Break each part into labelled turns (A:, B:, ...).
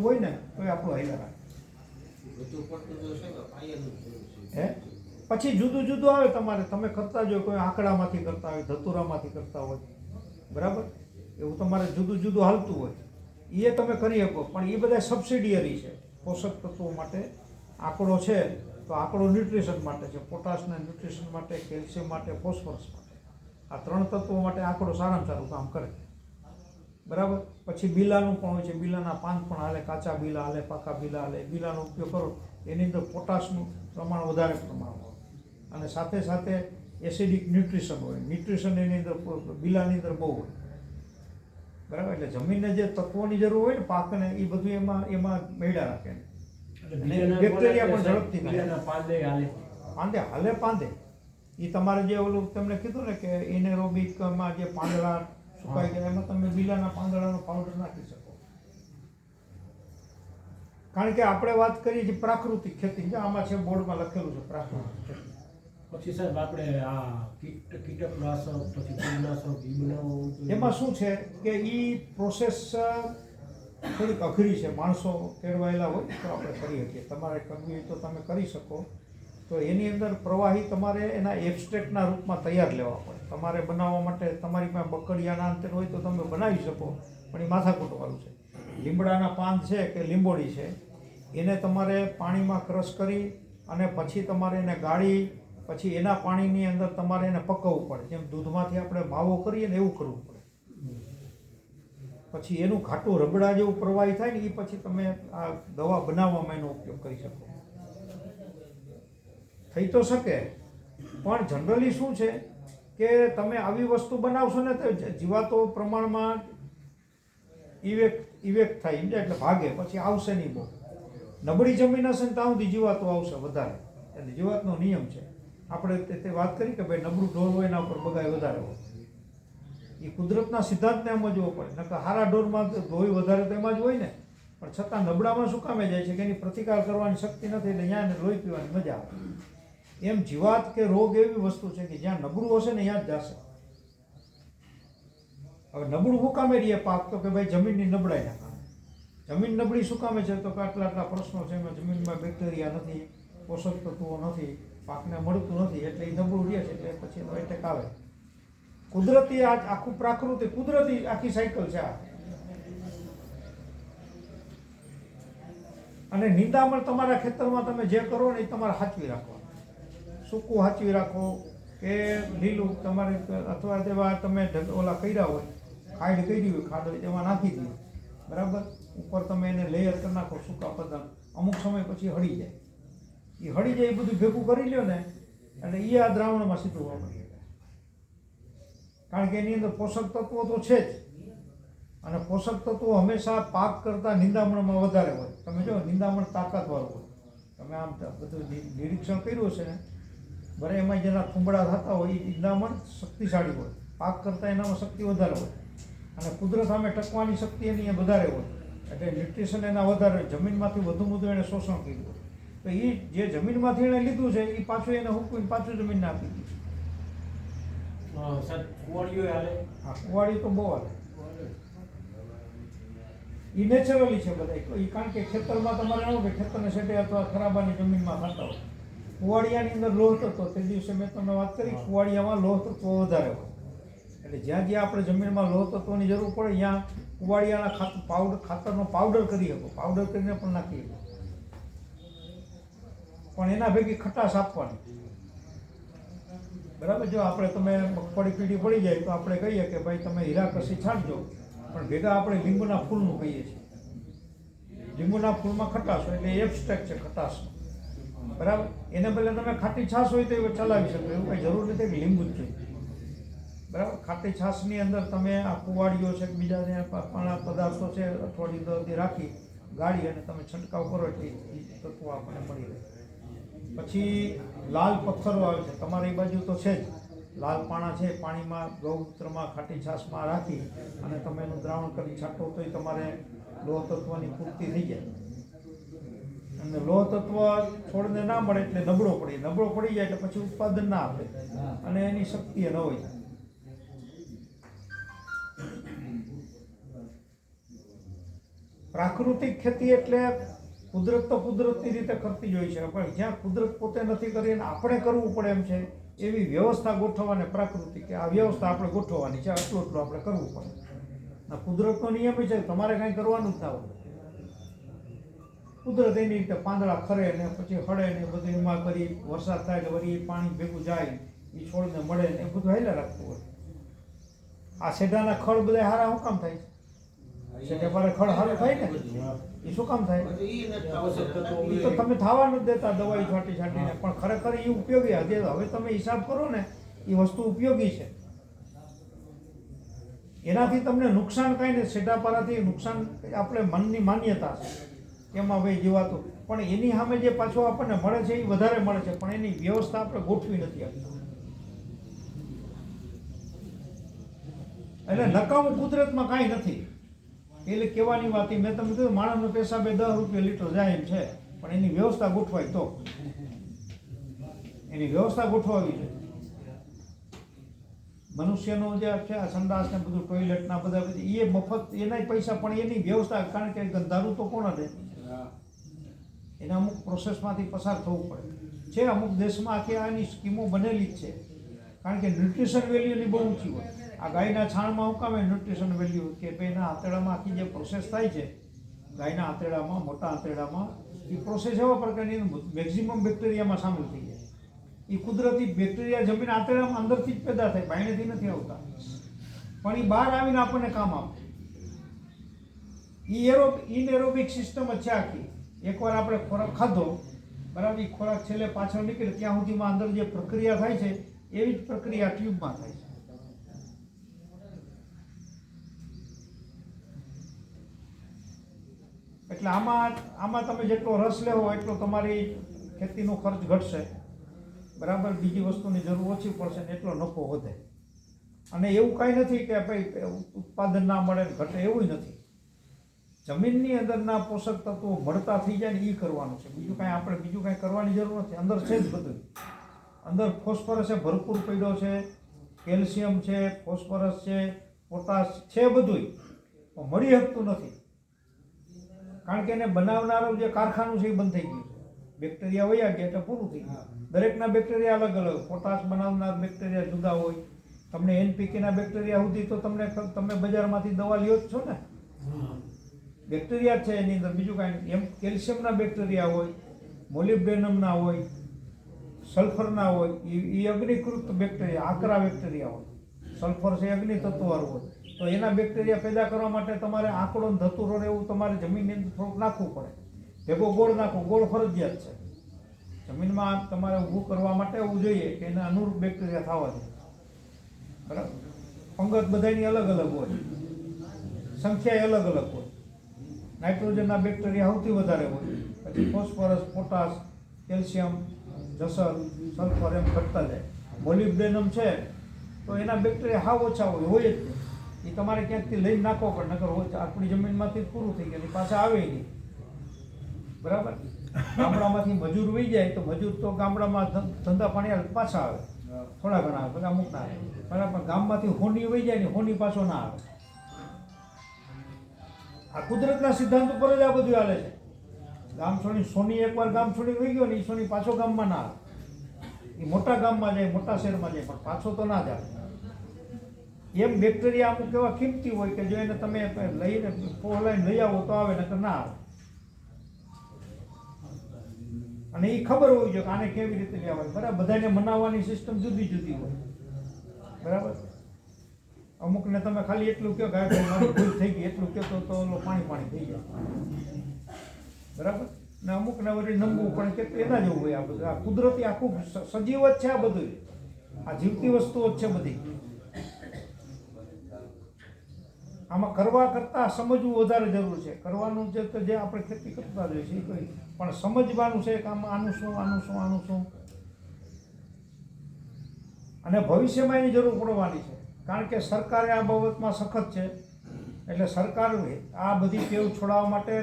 A: બધું હોય ને, તો આપણું હાઈલા
B: પડતું છે છે
A: પછી જુદું જુદું આવે તમારે. તમે કરતા જો કોઈ આંકડામાંથી કરતા હોય, ધતુરામાંથી કરતા હોય. બરાબર? એવું તમારે જુદું જુદું હાલતું હોય. એ તમે કરી શકો, પણ એ બધા સબસિડિયરી છે. પોષક તત્વો માટે આંકડો છે, તો આંકડો ન્યુટ્રિશન માટે છે. પોટાશના ન્યુટ્રિશન માટે કેલ્શિયમ માટે ફોસ્ફરસ માટે. આ ત્રણ તત્વો માટે આંકડો સારામાં સારું કામ કરે. બરાબર? પછી બીલાનું પણ હોય છે. બીલાના પાન પણ હાલે કાચા બીલા હાલે પાકા બીલા હાલે. બીલાનો ઉપયોગ કરો. એની અંદર પોટાશનું પ્રમાણ વધારે પ્રમાણમાં હોય. અને સાથે સાથે એસિડિક ન્યુટ્રિશન હોય. ન્યુટ્રિશન એની અંદર બીલાની અંદર બહુ હોય. બરાબર? એટલે જમીનને જે તત્વોની જરૂર હોય ને પાકને એ બધું એમાં એમાં મેળા રાખે. બેક્ટેરિયા પણ ઝડપથી
C: પાંદે હાલે.
A: પાંદે? હાલે પાંદે. એ તમારે જે ઓલું તમને કીધું ને કે એનેરોબિકમાં જે પાંદડા સુકાઈ ગયા એમાં તમે બીલાના પાંદડાનો પાવડર નાખી શકો. કારણ કે આપણે વાત કરીએ છીએ પ્રાકૃતિક ખેતી આમાં છે બોર્ડમાં લખેલું છે પ્રાકૃતિક ખેતી.
C: પછી સાહેબ આપણે આ કીટ કીટકનાશક પછી કીટનાશક એ બનાવવું
A: એમાં શું છે કે એ પ્રોસેસ થોડીક અઘરી છે. માણસો કેળવાયેલા હોય તો આપણે કરી શકીએ. તમારે કરવી હોય તો તમે કરી શકો. તો એની અંદર પ્રવાહી તમારે એના એબસ્ટ્રેક્ટના રૂપમાં તૈયાર લેવા પડે. તમારે બનાવવા માટે તમારી પાસે બકડિયાના અંતર હોય તો તમે બનાવી શકો, પણ એ માથાકૂટવાળું છે. લીમડાના પાન છે કે લીંબોડી છે, એને તમારે પાણીમાં ક્રશ કરી અને પછી તમારે એને ગાળી, પછી એના પાણીની અંદર તમારે એને પકવવું પડે. જેમ દૂધમાંથી આપણે માવો કરીએ ને એવું કરવું પડે. પછી એનું ઘાટું રબડા જેવું પ્રવાહી થાય ને એ પછી તમે આ દવા બનાવવામાં એનો ઉપયોગ કરી શકો. થઈ તો શકે. પણ જનરલી શું છે કે તમે આવી વસ્તુ બનાવશો ને તો જીવાતો પ્રમાણમાં ઇવેક્ટ ઇવેક્ટ થાય. સમજે એટલે ભાગે, પછી આવશે નહીં બહુ. નબળી જમીન હશે ને ત્યાં સુધી જીવાતો આવશે વધારે. એટલે જીવાતનો નિયમ છે. આપણે તે વાત કરી કે ભાઈ નબળું ઢોર હોય એના ઉપર બગાય વધારે હોય. એ કુદરતના સિદ્ધાંતને સમજવો પડે. નકર હારા ઢોરમાં લોહી વધારે તો એમાં જ હોય ને. પણ છતાં નબળામાં શું કામે જાય છે? કે એની પ્રતિકાર કરવાની શક્તિ નથી, એટલે અહીંયા લોહી પીવાની મજા આવે. એમ જીવાત કે રોગ એવી વસ્તુ છે કે જ્યાં નબળું હશે ને જ જશે. હવે નબળું શું કામે રહીએ પાક તો કે ભાઈ જમીનની નબળાઈના કારણે. જમીન નબળી શું કામે છે? તો કે આટલા આટલા પ્રશ્નો છે એમાં જમીનમાં બેક્ટેરિયા નથી, પોષક તત્વો નથી, પાકને મળતું નથી, એટલે એ નબળું રહે છે, એટલે પછી એનો એટેક આવે. કુદરતી આ આખું પ્રાકૃતિક કુદરતી આખી સાયકલ છે આ. અને નિંદામણ તમારા ખેતરમાં તમે જે કરો ને એ તમારે સાચવી રાખવાનું. સૂકું સાચવી રાખો કે લીલું તમારે અથવા તેવા તમે ઓલા કર્યા હોય, ખાડ કરી હોય, ખાડ એમાં નાખી દો બરાબર? ઉપર તમે એને લેયર કરી નાખો સૂકા પદાર્થ અમુક સમય પછી હળી જાય. એ હળી જાય એ બધું ભેગું કરી લ્યો ને, એટલે એ આ દ્રાવણમાં સીધું વાપરી કારણ કે એની અંદર પોષક તત્વો તો છે જ. અને પોષક તત્વો હંમેશા પાક કરતાં નિંદામણમાં વધારે હોય. તમે જો, નિંદામણ તાકાતવાળું હોય. તમે આમ બધું નિરીક્ષણ કર્યું હશે ને બરે એમાં જેના થુંબડા થતા હોય એ નિંદામણ શક્તિશાળી હોય. પાક કરતાં એનામાં શક્તિ વધારે હોય. અને કુદરત સામે ટકવાની શક્તિ એની એ વધારે હોય. એટલે ન્યુટ્રિશન એના વધારે જમીનમાંથી વધુ વધુ એને શોષણ કર્યું તો એ જે જમીનમાંથી એણે લીધું છે એ પાછું એને હુકવીને પાછું જમીનને આપી દીધું.
C: કુવાડીઓ હાલે?
A: હા કુવાડી તો બહુ હાલે. એ નેચરલી છે બધા. કારણ કે ખેતરમાં તમારે એવું કે ખેતરને સેટે અથવા ખરાબાની જમીનમાં થતા હોય. કુવાડિયાની અંદર લોહ તત્વ. તે દિવસે મેં તમને વાત કરી કુવાડિયામાં લોહ તત્વ વધારે હોય. એટલે જ્યાં જ્યાં આપણે જમીનમાં લોહ તત્વની જરૂર પડે ત્યાં કુવાડિયાના ખાતર પાવડર ખાતરનો પાવડર કરી શકો. પાવડર કરીને પણ નાખી શકો. પણ એના ભેગી ખટાશ આપવાની. બરાબર? જો આપણે તમે મગફળી પીળી પડી જાય તો આપણે કહીએ કે ભાઈ તમે હીરા કસી છાંટજો. પણ ભેગા આપણે લીંબુના ફૂલનું કહીએ છીએ. લીંબુના ફૂલમાં ખટાશ એટલે એબસ્ટ્રેક છે ખટાશનો. બરાબર? એને બદલે તમે ખાટી છાશ હોય તો એ ચલાવી શકો, એવું કંઈ જરૂર નથી લીંબુ જ જોઈએ બરાબર? ખાટી છાશની અંદર તમે આ કુવાડીઓ છે બીજા જે પાણા પદાર્થો છે, અઠવાડિયું દરથી રાખી, ગાળી અને તમે છંટકાવ કરો એટલે તત્વો આપણને મળી રહે. પછી લાલ પથ્થરો આવે છે, તમારી બાજુ તો છે જ. લાલ પાણા છે, પાણીમાં, ગૌમૂત્રમાં ખાટી છાશમાં રાખી અને તમે એનું દ્રાવણ કરી છાંટો તો તમારે લોહ તત્વની પૂર્તિ થઈ જાય. અને લોહ તત્વ છોડને ના મળે એટલે નબળો પડી. નબળો પડી જાય એટલે પછી ઉત્પાદન ના આપે અને એની શક્તિ ન હોય. પ્રાકૃતિક ખેતી એટલે કુદરત તો કુદરતની રીતે કરતી જ હોય છે. પણ જ્યાં કુદરત પોતે નથી કરી અને આપણે કરવું પડે એમ છે, એવી વ્યવસ્થા ગોઠવવાને પ્રાકૃતિક કે આ વ્યવસ્થા આપણે ગોઠવવાની છે. આટલું આટલું આપણે કરવું પડે. કુદરતનો નિયમ છે તમારે કાંઈ કરવાનું જ ના હોય. કુદરત એની રીતે પાંદડા ફરે ને પછી હળે ને બધું એમાં કરી, વરસાદ થાય એટલે વળી પાણી ભેગું જાય એ છોડને મળે ને એ બધું હાલ્યા રાખતું હોય. આ શેઢાના ખડ બધા હારા શું કામ થાય? શેઢે પારે ખડ હારો થાય ને? એ શું કામ થાય? એ તો તમે થવા નથી દેતા, દવાઈ છાંટી છાંટીને. પણ ખરેખર એ ઉપયોગી હજી હવે તમે હિસાબ કરો ને એ વસ્તુ ઉપયોગી છે. એનાથી તમને નુકસાન કાંઈ નહીં સેટાપારાથી નુકસાન આપણે મનની માન્યતા છે. એમાં ભાઈ જીવાતું. પણ એની સામે જે પાછો આપણને મળે છે, એ વધારે મળે છે. પણ એની વ્યવસ્થા આપણે ગોઠવી નથી આપતા એટલે નકામું કુદરતમાં કાંઈ નથી. એટલે કહેવાની વાત મેં તમને કીધું, માણસનો બે દસ રૂપિયા લીટર જાય એમ છે. પણ એની વ્યવસ્થા ગોઠવાય તો. એની વ્યવસ્થા ગોઠવાવી છે. મનુષ્યનો જે છે, આ સંડાસ ને બધું ટોયલેટના બધા, એ મફત, એનાય પૈસા, પણ એની વ્યવસ્થા, કારણ કે ગંધારું તો કોણ દે? એને અમુક પ્રોસેસમાંથી પસાર થવું પડે. છે, અમુક દેશમાં આખી આની સ્કીમો બનેલી જ છે. કારણ કે ન્યુટ્રિશન વેલ્યુની બહુ ઊંચી હોય. આ ગાયના છાણમાં હું ન્યુટ્રિશન વેલ્યુ કે ભાઈના આંતરડામાં આખી જે પ્રોસેસ થાય છે, ગાયના આંતરડામાં, મોટા આંતરડામાં, એ પ્રોસેસ એવા પ્રકારની મેક્ઝિમમ બેક્ટેરિયામાં સામેલ થઈ જાય. એ કુદરતી બેક્ટેરિયા જમીન આંતરડામાં અંદરથી જ પેદા થાય, બાયણેથી નથી આવતા. પણ એ બહાર આવીને આપણને કામ આપે. ઈ એરો ઇનએરોબિક સિસ્ટમ જ છે આખી. એકવાર આપણે ખોરાક ખાધો, બરાબર એ ખોરાક છેલ્લે પાછળ નીકળે, ત્યાં સુધીમાં અંદર જે પ્રક્રિયા થાય છે, એવી જ પ્રક્રિયા ટ્યુબમાં થાય છે. એટલે આમાં આમાં તમે જેટલો રસ લેવો એટલો તમારી ખેતીનો ખર્ચ ઘટશે. બરાબર, બીજી વસ્તુની જરૂર ઓછી પડશે ને એટલો નફો વધે. અને એવું કાંઈ નથી કે ભાઈ ઉત્પાદન ના મળે ઘટે, એવું નથી. જમીનની અંદરના પોષક તત્વો મળતા થઈ જાય ને એ કરવાનું છે. બીજું કાંઈ આપણે, બીજું કાંઈ કરવાની જરૂર નથી. અંદર છે જ બધું. અંદર ફોસ્ફરસ છે, ભરપૂર પડ્યો છે, કેલ્શિયમ છે, ફોસ્ફરસ છે, પોટાશ છે બધુંય. પણ મળી શકતું નથી. કારણ કે એને બનાવનારું જે કારખાનું છે એ બંધ થઈ ગયું બેક્ટેરિયા વયા ગયા એટલે પૂરું થઈ ગયું. દરેકના બેક્ટેરિયા અલગ અલગ પોટાશ બનાવનાર બેક્ટેરિયા જુદા હોય. તમને એનપીકેના બેક્ટેરિયા સુધી તો તમને તમે બજારમાંથી દવા લ્યો જ છો ને? બેક્ટેરિયા છે, એની અંદર બીજું કાંઈ એમ કેલ્શિયમના બેક્ટેરિયા હોય મોલિબ્ડેનમના હોય સલ્ફરના હોય, એ એ અગ્નિકૃત બેક્ટેરિયા આકરા બેક્ટેરિયા હોય. સલ્ફર છે અગ્નિ તત્વવાળું હોય. તો એના બેક્ટેરિયા પેદા કરવા માટે તમારે આંકડો ધતુરો ને એવું તમારે જમીનની અંદર થોડુંક નાખવું પડે. ભેગો ગોળ નાખો, ગોળ ફરજિયાત છે. જમીનમાં તમારે ઊભું કરવા માટે એવું જોઈએ કે એના અનુરૂપ બેક્ટેરિયા થવા જોઈએ. બરાબર? પંગત બધાની અલગ અલગ હોય. સંખ્યા અલગ અલગ હોય. નાઇટ્રોજનના બેક્ટેરિયા સૌથી વધારે હોય. પછી ફોસ્ફરસ, પોટાશ, કેલ્શિયમ, જસર, સલ્ફર એમ ઘટતા જાય. મોલિબ્ડેનમ છે, તો એના બેક્ટેરિયા હાવ ઓછા હોય હોય જ નહીં. એ તમારે ક્યાંકથી લઈને નાખો પણ હોય આપણી જમીનમાંથી પૂરું થઈ ગયું પાછા આવે નહીં. બરાબર? ગામડામાંથી મજૂર વહી જાય, તો મજૂર તો ગામડામાં ધંધા પાણી પાછા આવે. થોડા ઘણા બધા અમુક ના આવે. બરાબર ગામમાંથી હોની વહી જાય ને હોની પાછો ના આવે. આ કુદરતના સિદ્ધાંત ઉપર જ આ બધું હાલે છે. ગામ છોડી સોની એકવાર ગામ છોડી વહી ગયો ને એ સોની પાછો ગામમાં ના આવે. એ મોટા ગામમાં જાય, મોટા શહેરમાં જાય, પણ પાછો તો ના જાય. એમ બેક્ટેરિયા અમુક એવા કિંમતી હોય કે જો એને તમે લઈને પોલાઈને લઈ આવો તો આવે, નકર ના આવે. અને એ ખબર હોવી જોઈએ કે આને કેવી રીતે લેવાય. બરાબર, બધાને મનાવવાની સિસ્ટમ જુદી જુદી હોય. બરાબર? અમુકને તમે ખાલી એટલું કહો કે મારી ભૂલ થઈ ગઈ, એટલું કહો તો ઓલો પાણી પાણી થઈ જાય બરાબર? ને અમુકને વળી નમવું પણ કે એના જેવું હોય આ બધું. આ કુદરતી આખું સજીવ જ છે આ બધું. આ જીવતી વસ્તુઓ જ છે બધી. આમાં કરવા કરતાં સમજવું વધારે જરૂર છે. કરવાનું છે તો જે આપણે ખેતી કરતા જોઈએ છીએ એ કરી પણ સમજવાનું છે કે આમાં આનું શું આનું શું આનું શું? અને ભવિષ્યમાં એની જરૂર પડવાની છે. કારણ કે સરકારે આ બાબતમાં સખત છે. એટલે સરકાર આ બધી ટેવ છોડાવવા માટે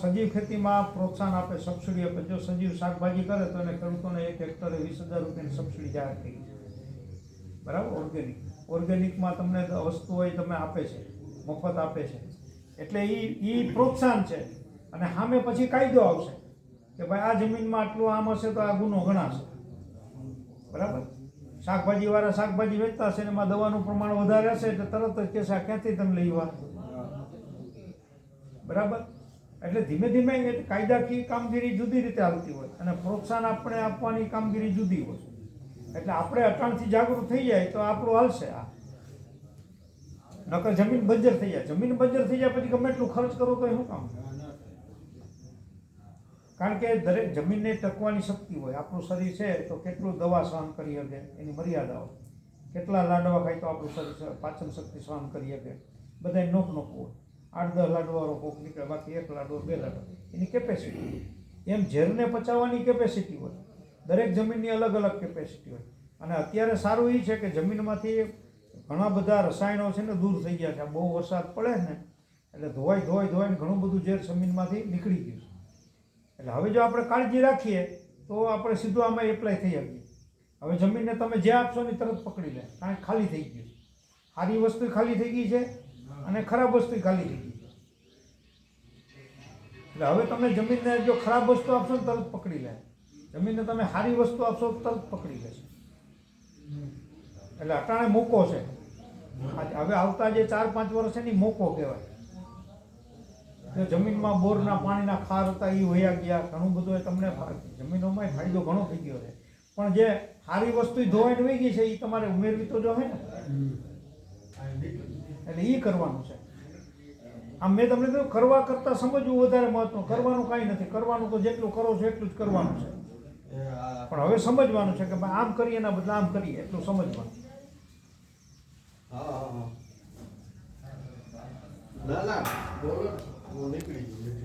A: સજીવ ખેતીમાં પ્રોત્સાહન આપે સબસિડી આપે. જો સજીવ શાકભાજી કરે તો એને ખેડૂતોને એક હેક્ટરે વીસ હજાર રૂપિયાની સબસિડી જાહેર થઈ છે. બરાબર? ઓર્ગેનિક ઓર્ગેનિકમાં તમને વસ્તુ હોય તમે આપે છે. મફત આપે છે. એટલે એ એ પ્રોત્સાહન છે. અને સામે પછી કાયદો આવશે કે ભાઈ આ જમીનમાં આટલું આમ હશે તો આ ગુનો ગણાશે. બરાબર? શાકભાજી વાળા શાકભાજી વેચતા હશે એમાં દવાનું પ્રમાણ વધારે હશે એટલે તરત જ કહેશે, આ ક્યાંથી તમે વાત બરાબર? એટલે ધીમે ધીમે કાયદાકીય કામગીરી જુદી રીતે આવતી હોય અને પ્રોત્સાહન આપણે આપવાની કામગીરી જુદી હોય. એટલે આપણે અટાણથી જાગૃત થઈ જાય તો આપણું હાલશે આ. નકર જમીન બંજર થઈ જાય. જમીન બંજર થઈ જાય પછી ગમે એટલું ખર્ચ કરો તો એનું કામ? કારણ કે દરેક જમીનને ટકવાની શક્તિ હોય, આપણું શરીર છે તો કેટલું દવા સહન કરી શકે, એની મર્યાદાઓ કેટલા લાડવા ખાય તો આપણું શરીર પાચન શક્તિ સહન કરી શકે. બધાય નોક નોક હોય. આઠ દસ લાડવાનો કોક નીકળે, બાકી એક લાડવો, બે લાડવા. એની કેપેસિટી એમ ઝેરને પચાવવાની કેપેસિટી હોય. દરેક જમીનની અલગ અલગ કેપેસિટી હોય. અને અત્યારે સારું એ છે કે જમીનમાંથી ઘણા બધા રસાયણો છે ને દૂર થઈ ગયા છે. બહુ વરસાદ પડે ને, એટલે ધોવાઈ ધોવાઈ ધોવાઈને ઘણું બધું ઝેર જમીનમાંથી નીકળી ગયું છે. એટલે હવે જો આપણે કાળજી રાખીએ, તો આપણે સીધું આમાં એપ્લાય થઈ શકીએ હવે જમીનને તમે જે આપશો ને તરત પકડી લે. કારણ કે ખાલી થઈ ગયું. સારી વસ્તુ ખાલી થઈ ગઈ છે અને ખરાબ વસ્તુ ખાલી થઈ ગઈ છે. એટલે હવે તમે જમીનને જો ખરાબ વસ્તુ આપશો ને તરત પકડી લે. જમીનને તમે સારી વસ્તુ આપશો તરત પકડી લેશે. એટલે અટાણે મોકો છે. હવે આવતા જે ચાર પાંચ વર્ષ છે ને મોકો કહેવાય. જમીનમાં બોરના પાણીના ખાર હતા એ વયા ગયા. ઘણું બધું એ તમને જમીનોમાં ફાયદો ઘણો થઈ ગયો છે. પણ જે સારી વસ્તુ ધોવાઈને વહી ગઈ છે એ તમારે ઉમેરવી તો જો હે ને. એટલે એ કરવાનું છે. આમ મેં તમને કહ્યું કરવા કરતાં સમજવું વધારે મહત્વ કરવાનું કાંઈ નથી. કરવાનું તો જેટલું કરો છો એટલું જ કરવાનું છે. પણ હવે સમજવાનું છે કે ભાઈ આમ કરીએ એના બદલે આમ કરીએ, એટલું સમજવાનું.
B: ના ના. બોલો હું નીકળી ગયું